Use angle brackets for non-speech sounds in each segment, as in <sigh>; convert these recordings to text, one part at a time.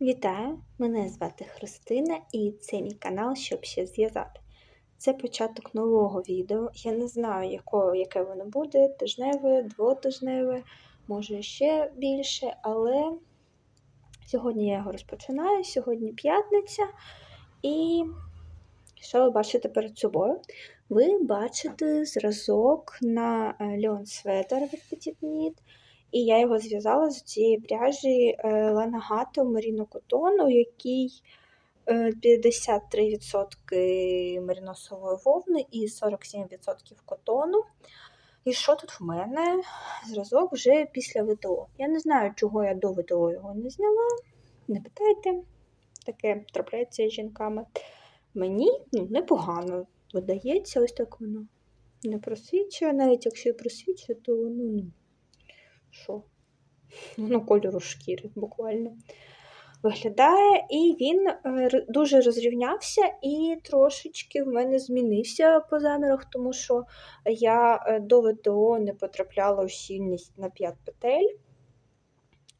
Вітаю! Мене звати Христина і це мій канал, щоб ще зв'язати. Це початок нового відео. Я не знаю, якого, яке воно буде, тижневе, двотижневе, може ще більше, але сьогодні я його розпочинаю, сьогодні п'ятниця. І що ви бачите перед собою? Ви бачите зразок на льон светер від Petit Knit. І я його зв'язала з цієї пряжі Ленагато Merino Cotton, який 53% мериносової вовни і 47% котону. І що тут в мене? Зразок вже після ВТО. Я не знаю, чого я до ВТО його не зняла. Не питайте, таке трапляється з жінками. Мені ну, непогано видається, ось так воно не просвічує. Навіть якщо і просвічує, то воно ну, що? Ну, кольору шкіри буквально виглядає. І він е, дуже розрівнявся і трошечки в мене змінився по замірах, тому що я е, до ВТО не потрапляла в щільність на 5 петель.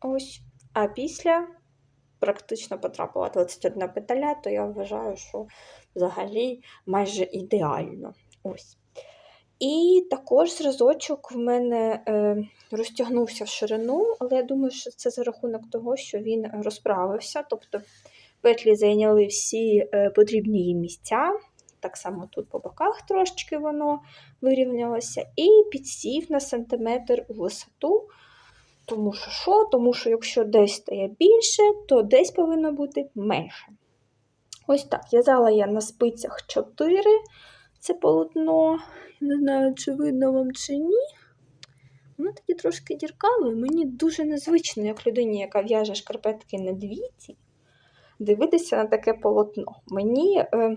Ось. А після практично потрапила 21 петеля, то я вважаю, що взагалі майже ідеально. Ось. І також зразочок в мене е, розтягнувся в ширину, але я думаю, що це за рахунок того, що він розправився. Тобто петлі зайняли всі е, потрібні їм місця. Так само тут по боках трошечки воно вирівнялося, і підсів на сантиметр у висоту. Тому що що? Тому що якщо десь стає більше, то десь повинно бути менше. Ось так. В'язала я на спицях 4 це полотно. Не знаю, чи видно вам чи ні. Воно таке трошки діркаве. Мені дуже незвично, як людині, яка в'яже шкарпетки на двійці, дивитися на таке полотно. Мені, е,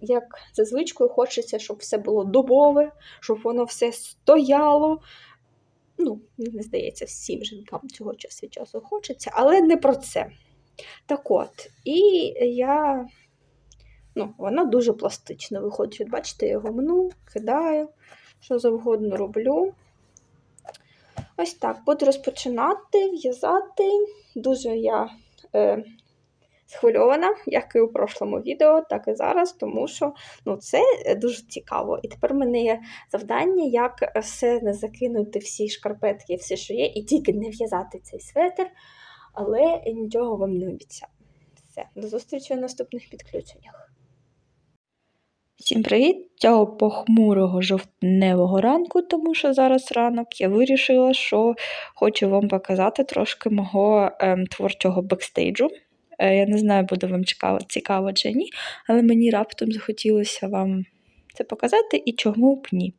як за звичкою, хочеться, щоб все було добове, щоб воно все стояло. Ну, мені здається, всім жінкам цього час від часу хочеться, але не про це. Так от, і я Ну, Вона дуже пластична виходить. Бачите, я його мну, кидаю, що завгодно роблю. Ось так, буду розпочинати, в'язати. Дуже я е, схвильована, як і у прошлому відео, так і зараз, тому що ну, це дуже цікаво. І тепер в мене є завдання, як все не закинути, всі шкарпетки, все, що є, і тільки не в'язати цей светр, але нічого вам не обіцяю. Все, до зустрічі в наступних підключеннях. Всім привіт! Цього похмурого жовтневого ранку, тому що зараз ранок, я вирішила, що хочу вам показати трошки мого ем, творчого бекстейджу. Е, я не знаю, буде вам цікаво, цікаво чи ні, але мені раптом захотілося вам це показати і чому б ні.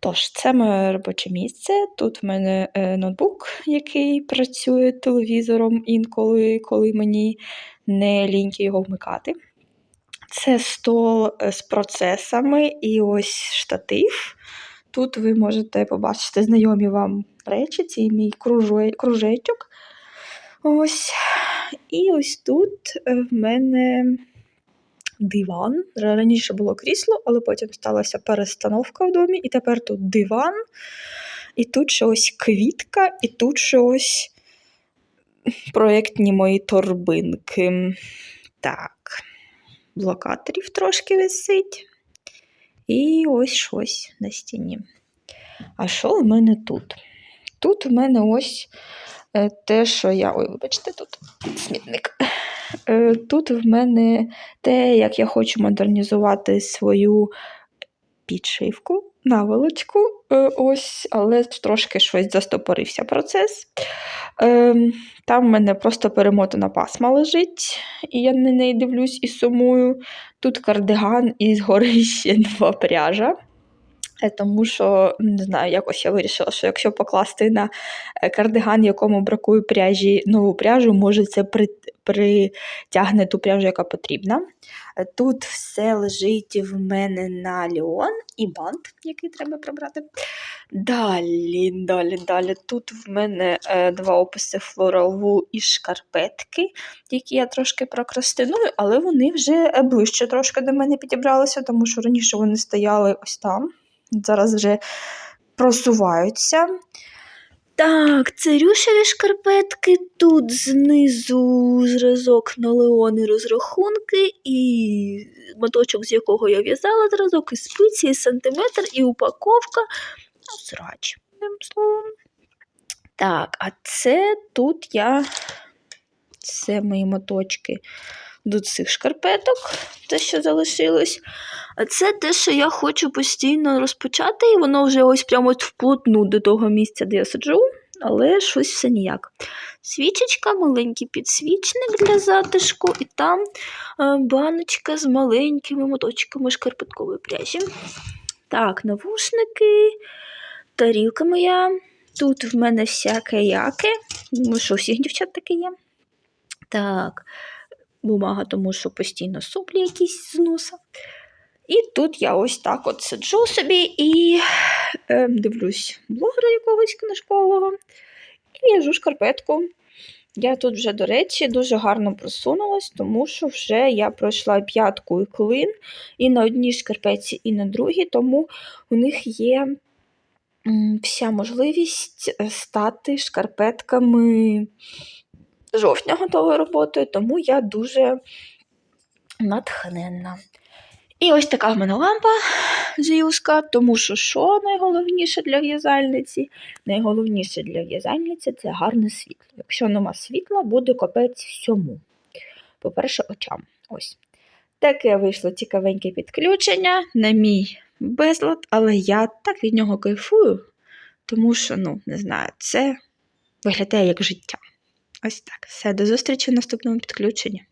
Тож, це моє робоче місце. Тут в мене е, ноутбук, який працює телевізором інколи, коли мені не ліньки його вмикати. Це стол е, з процесами і ось штатив. Тут ви можете побачити знайомі вам речі, це мій кружечок. Ось. І ось тут е, в мене диван. Раніше було крісло, але потім сталася перестановка в домі, і тепер тут диван, і тут щось квітка, і тут щось проєктні мої торбинки. Так блокаторів трошки висить. І ось щось на стіні. А що в мене тут? Тут в мене ось е, те, що я. Ой, вибачте, тут смітник. Е, тут в мене те, як я хочу модернізувати свою підшивку, наволочку, е, ось, але трошки щось застопорився процес. Ем, там в мене просто перемотана пасма лежить, і я на неї дивлюсь і сумую. Тут кардиган і згори <laughs> ще два пряжа. Е, тому що, не знаю, якось я вирішила, що якщо покласти на е, кардиган, якому бракує пряжі нову пряжу, може це притягне ту пряжу, яка потрібна. Е, тут все лежить в мене на ліон і бант, який треба прибрати. Далі, далі, далі. Тут в мене два описи Wool і шкарпетки, які я трошки прокрастиную, але вони вже ближче трошки до мене підібралися, тому що раніше вони стояли ось там зараз вже просуваються. Так, це рюшеві шкарпетки. Тут знизу зразок на леони розрахунки, і моточок, з якого я в'язала зразок, і спиці, і сантиметр, і упаковка. Ну, срач, одним словом. Так, а це тут я. Це мої моточки до цих шкарпеток, те, що залишилось. А це те, що я хочу постійно розпочати, і воно вже ось прямо вплотну до того місця, де я сиджу, але щось все ніяк. Свічечка, маленький підсвічник для затишку, і там е, баночка з маленькими моточками шкарпеткової пряжі. Так, навушники, тарілка моя. Тут в мене всяке яке. Думаю, що у всіх дівчат таке є. Так, бумага, тому що постійно соплі якісь з носа. І тут я ось так от сиджу собі і е, дивлюсь блогера якогось книжкового і в'яжу шкарпетку. Я тут вже, до речі, дуже гарно просунулась, тому що вже я пройшла п'ятку і клин і на одній шкарпетці, і на другій, тому у них є вся можливість е, стати шкарпетками жовтня готовою роботою, тому я дуже натхненна. І ось така в мене лампа зюзка, тому що що найголовніше для в'язальниці? Найголовніше для в'язальниці це гарне світло. Якщо нема світла, буде капець всьому. По-перше, очам. Ось. Таке вийшло цікавеньке підключення на мій безлад, але я так від нього кайфую, тому що, ну, не знаю, це виглядає як життя. Ось так. Все, до зустрічі в наступному підключенні.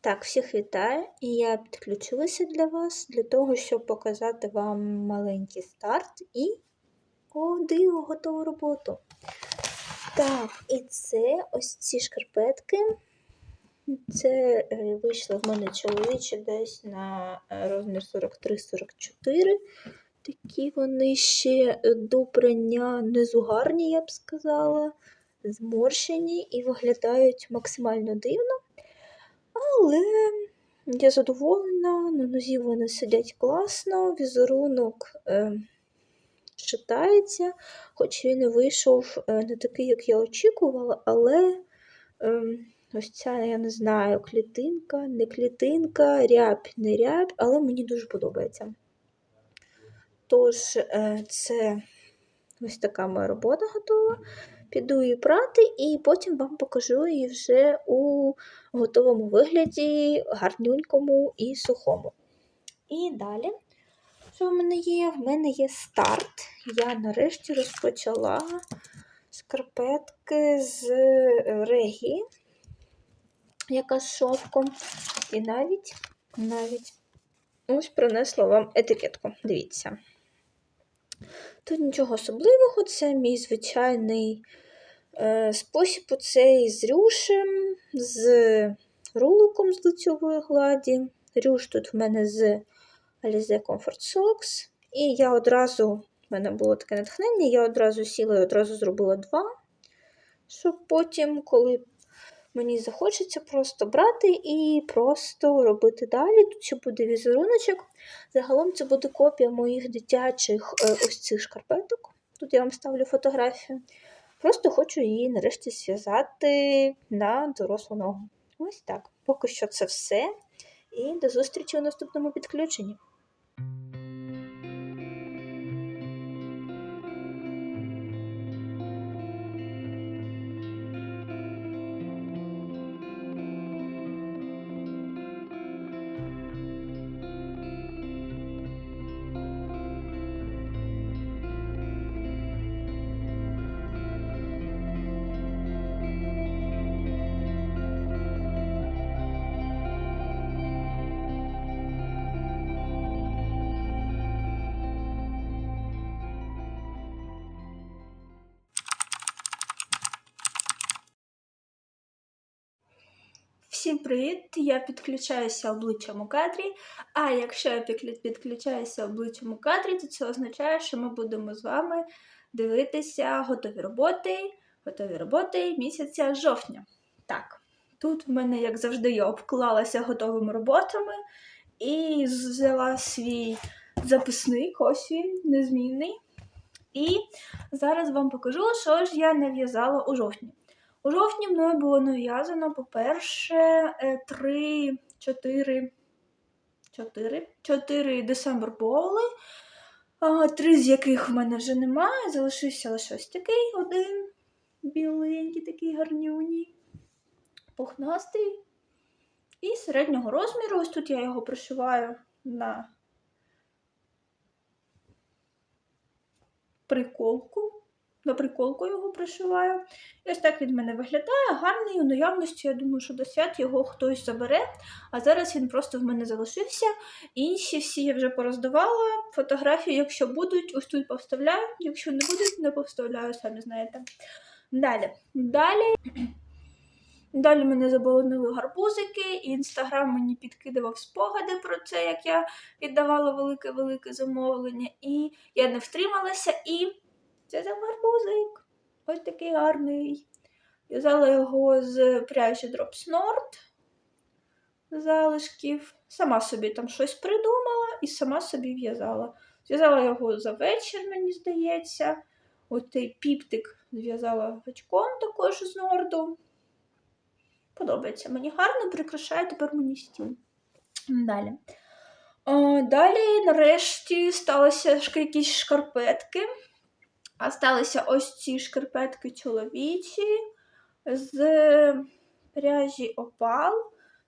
Так, всіх вітаю, і я підключилася для вас для того, щоб показати вам маленький старт і о, диво, готову роботу. Так, і це ось ці шкарпетки. Це е, вийшло в мене чоловічі десь на е, розмір 43-44. Такі вони ще до прання незугарні, я б сказала, зморщені і виглядають максимально дивно. Але я задоволена, на нозі вони сидять класно, візерунок е, читається, хоч він і вийшов е, не такий, як я очікувала, але е, ось ця, я не знаю, клітинка, не клітинка, рябь, не рябь, але мені дуже подобається. Тож, е, це ось така моя робота готова. Піду її прати, і потім вам покажу її вже у готовому вигляді, гарнюнькому і сухому. І далі, що в мене є? В мене є старт. Я нарешті розпочала скарпетки з регі, яка з шовком. І навіть, навіть ось принесла вам етикетку. Дивіться. Тут нічого особливого, це мій звичайний е, спосіб оцей з рюшем, з руликом з лицьової гладі. Рюш тут в мене з Alize Comfort Socks. І я одразу, в мене було таке натхнення, я одразу сіла і одразу зробила два, щоб потім, коли мені захочеться, просто брати і просто робити далі. Тут ще буде візеруночок. Загалом це буде копія моїх дитячих е, ось цих шкарпеток. Тут я вам ставлю фотографію. Просто хочу її нарешті зв'язати на дорослу ногу. Ось так. Поки що це все. І до зустрічі у наступному підключенні. Всім привіт! Я підключаюся обличчям у кадрі. А якщо я підклю- підключаюся обличчям у кадрі, то це означає, що ми будемо з вами дивитися готові роботи, готові роботи місяця жовтня. Так, тут в мене, як завжди, я обклалася готовими роботами і взяла свій записник, ось він, незмінний. І зараз вам покажу, що ж я нав'язала у жовтні. У жовтні мною було нав'язано, по-перше, 3, 4, 4, 4 десембр боули, три з яких в мене вже немає. Залишився лише ось такий один біленький, такий гарнюній, пухнастий. І середнього розміру. Ось тут я його пришиваю на приколку. На приколку його пришиваю. І ось так він в мене виглядає. Гарний у наявності. Я думаю, що до свят його хтось забере. А зараз він просто в мене залишився. Інші всі я вже пороздавала. Фотографії, якщо будуть, ось тут поставляю. Якщо не будуть, не поставляю, самі знаєте. Далі. Далі. Далі мене заборонили гарбузики, і інстаграм мені підкидував спогади про це, як я віддавала велике-велике замовлення. І я не втрималася і за гарбузик. Ось такий гарний. В'язала його з пряжі Drops Nord залишків. Сама собі там щось придумала і сама собі в'язала. Зв'язала його за вечір, мені здається. Цей піптик зв'язала гачком також з норду. Подобається мені гарно, прикрашає тепер мені стіл. Далі. О, далі, нарешті, сталися якісь шкарпетки. А сталися ось ці шкарпетки чоловічі з пряжі Опал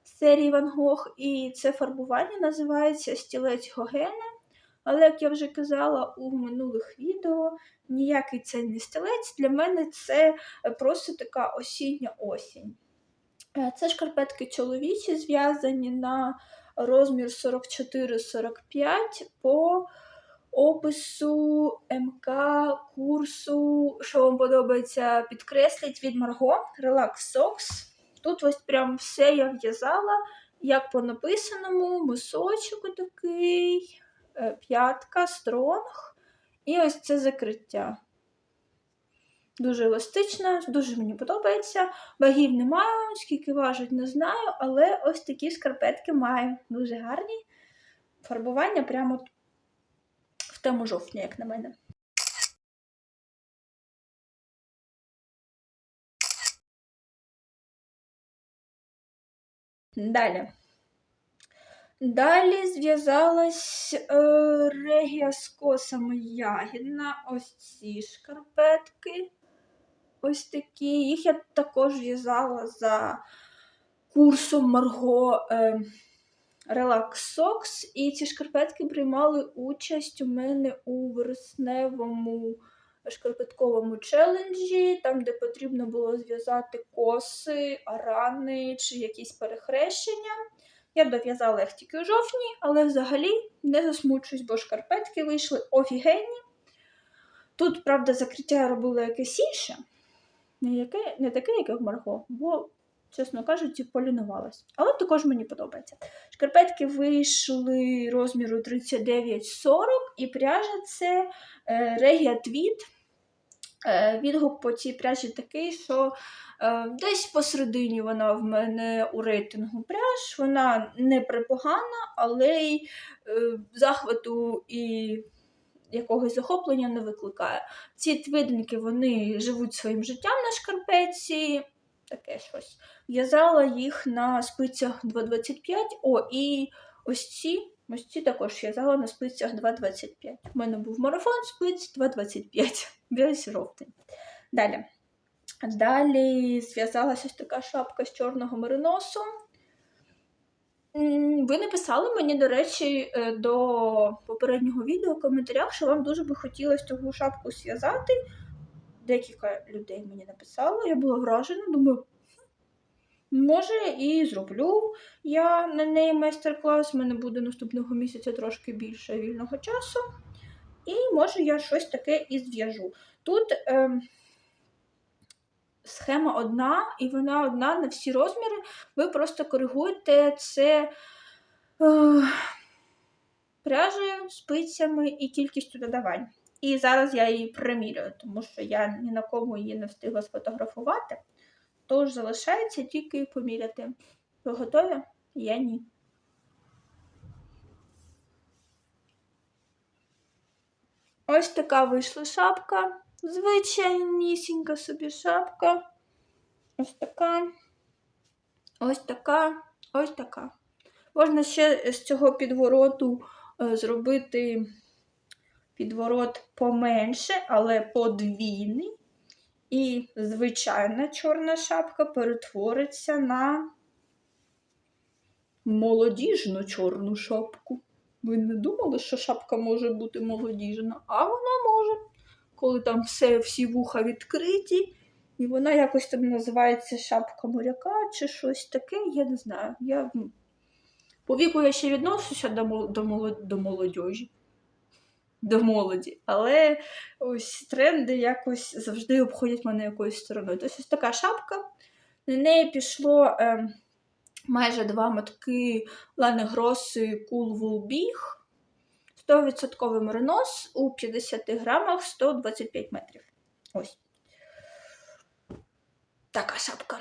серії Ван Гог. І це фарбування називається стілець Гогена. Але, як я вже казала у минулих відео, ніякий це не стілець. Для мене це просто така осіння осінь. Е, Це шкарпетки чоловічі, зв'язані на розмір 44-45 по опису МК курсу, що вам подобається, підкресліть від Марго Relax Socks. Тут ось прям все я в'язала, як по написаному, мисочок такий, е, п'ятка, стронг. І ось це закриття. Дуже еластична, дуже мені подобається. Вагів не маю, скільки важить, не знаю, але ось такі шкарпетки маю. Дуже гарні. Фарбування прямо тему жовтня, як на мене. Далі. Далі зв'язалась е, регія з косами ягідна. Ось ці шкарпетки. Ось такі. Їх я також в'язала за курсом Марго е, Relax Socks. І ці шкарпетки приймали участь у мене у вересневому шкарпетковому челенджі, там, де потрібно було зв'язати коси, арани чи якісь перехрещення. Я дов'язала їх тільки у жовтні, але взагалі не засмучуюсь, бо шкарпетки вийшли офігенні. Тут, правда, закриття я робила якесь інше, не, яке, не таке, яке в Марго, бо, чесно кажучи, полінувалась. Але також мені подобається. Шкарпетки вийшли розміру 39-40, і пряжа це е, Regia Tweed. Е, відгук по цій пряжі такий, що е, десь посередині вона в мене у рейтингу пряж. Вона не припогана, але й е, захвату і якогось захоплення не викликає. Ці твидинки вони живуть своїм життям на шкарпетці. Таке щось. В'язала їх на спицях 2,25. О, і ось ці. Ось ці також в'язала на спицях 2,25. У мене був марафон спиць 2,25. <laughs> Весь жовтий. Далі. Далі зв'язалася така шапка з чорного мериносу. Ви написали мені, до речі, е, до попереднього відео в коментарях, що вам дуже би хотілося таку шапку зв'язати. Декілька людей мені написало, я була вражена, думаю, може і зроблю я на неї майстер-клас. У мене буде наступного місяця трошки більше вільного часу. І може я щось таке і зв'яжу. Тут е, схема одна, і вона одна на всі розміри. Ви просто коригуєте це е, пряжею, спицями і кількістю додавань. І зараз я її примірюю, тому що я ні на кому її не встигла сфотографувати. Тож залишається тільки поміряти. Ви готові? Я ні. Ось така вийшла шапка. Звичайнісінька собі шапка. Ось така. Ось така. Ось така. Можна ще з цього підвороту е, зробити підворот поменше, але подвійний. І звичайна чорна шапка перетвориться на молодіжну чорну шапку. Ви не думали, що шапка може бути молодіжна? А вона може. Коли там все, всі вуха відкриті, і вона якось там називається шапка моряка чи щось таке, я не знаю. Я... По віку я ще відношуся до, до, молод... до молодіжі. До молоді. Але ось тренди якось завжди обходять мене якоюсь стороною. Тобто ось така шапка. На неї пішло е, майже два мотки Лани Гроси Cool Wool Big. 100% меринос у 50 грамах 125 метрів. Ось. Така шапка.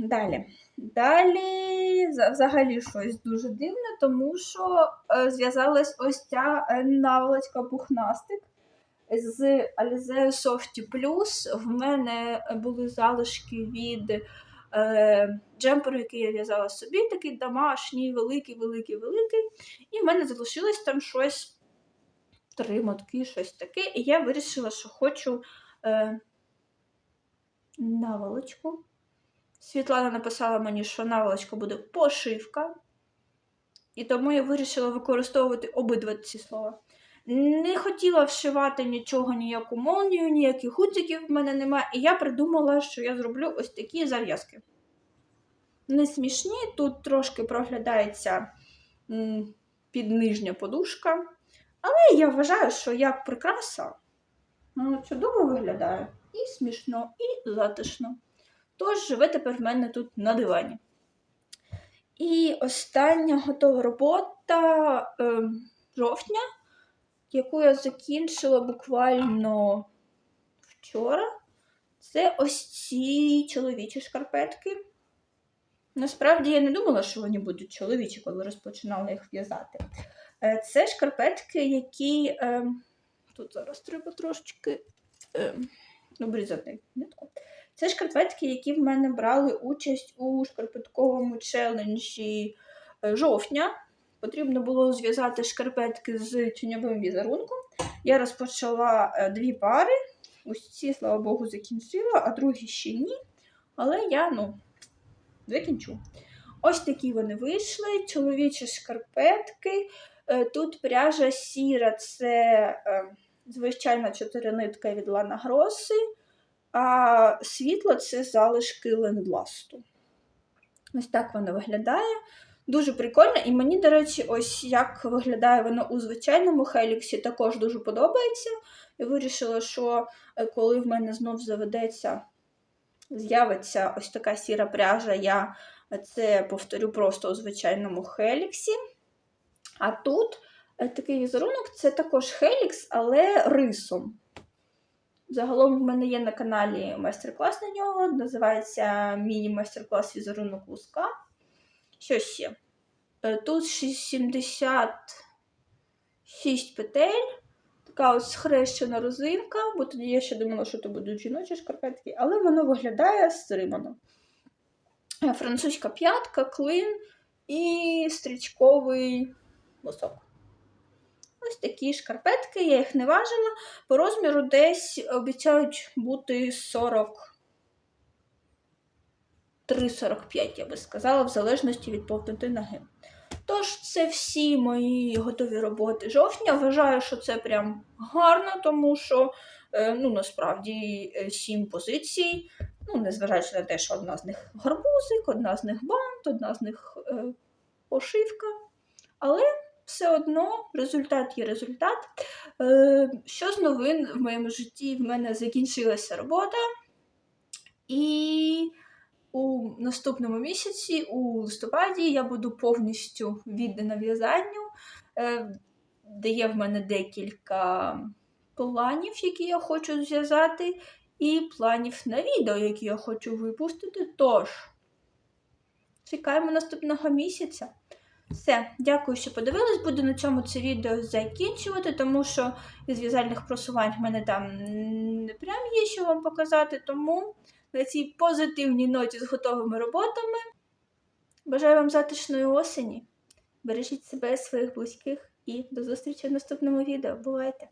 Далі. Далі взагалі щось дуже дивне, тому що е, зв'язалась ось ця е, наволочка пухнастик з Alize Softy Plus. В мене були залишки від е, джемперу, який я в'язала собі, такий домашній, великий, великий, великий. І в мене залишилось там щось, три мотки, щось таке. І я вирішила, що хочу е, наволочку. Світлана написала мені, що наволочка буде пошивка. І тому я вирішила використовувати обидва ці слова. Не хотіла вшивати нічого, ніяку молнію, ніяких гудзиків в мене немає. І я придумала, що я зроблю ось такі зав'язки. Не смішні, тут трошки проглядається м, піднижня подушка. Але я вважаю, що як прикраса ну, чудово виглядає. І смішно, і затишно. Тож живе тепер в мене тут на дивані. І остання готова робота е, жовтня, яку я закінчила буквально вчора. Це ось ці чоловічі шкарпетки. Насправді я не думала, що вони будуть чоловічі, коли розпочинала їх в'язати. Е, Це шкарпетки, які. Е, тут зараз треба трошечки е, обрізати нитку. Це шкарпетки, які в мене брали участь у шкарпетковому челенджі е, жовтня. Потрібно було зв'язати шкарпетки з тюньовим візерунком. Я розпочала е, дві пари. Ось ці, слава Богу, закінчила, а другі ще ні. Але я ну, закінчу. Ось такі вони вийшли. Чоловічі шкарпетки. Е, Тут пряжа сіра, це звичайна чотиринитка від Лана Гроси, а світло це залишки лендласту. Ось так воно виглядає. Дуже прикольно. І мені, до речі, ось як виглядає воно у звичайному хеліксі, також дуже подобається. Я вирішила, що е, коли в мене знов заведеться, з'явиться ось така сіра пряжа, я це повторю просто у звичайному хеліксі. А тут е, такий візерунок це також хелікс, але рисом. Загалом в мене є на каналі майстер-клас на нього, називається міні-майстер-клас візерунок луска. Що ще? Тут 76 петель, така ось схрещена розинка, бо тоді я ще думала, що це будуть жіночі шкарпетки, але воно виглядає стримано. Е, Французька п'ятка, клин і стрічковий носок. Ось такі шкарпетки, я їх не важила. По розміру десь обіцяють бути 43-45, я би сказала, в залежності від повноти ноги. Тож, це всі мої готові роботи жовтня. Вважаю, що це прям гарно, тому що е, ну, насправді е, сім позицій. Ну, незважаючи на те, що одна з них гарбузик, одна з них бант, одна з них е, пошивка. Але все одно результат є результат. Е, що з новин в моєму житті? В мене закінчилася робота. І у наступному місяці, у листопаді, я буду повністю віддана в'язанню, е, де є в мене декілька планів, які я хочу зв'язати, і планів на відео, які я хочу випустити. Тож, чекаємо наступного місяця. Все, дякую, що подивились. Буду на цьому це відео закінчувати, тому що із в'язальних просувань в мене там не прям є що вам показати. Тому на цій позитивній ноті з готовими роботами бажаю вам затишної осені. Бережіть себе, своїх близьких і до зустрічі в наступному відео. Бувайте!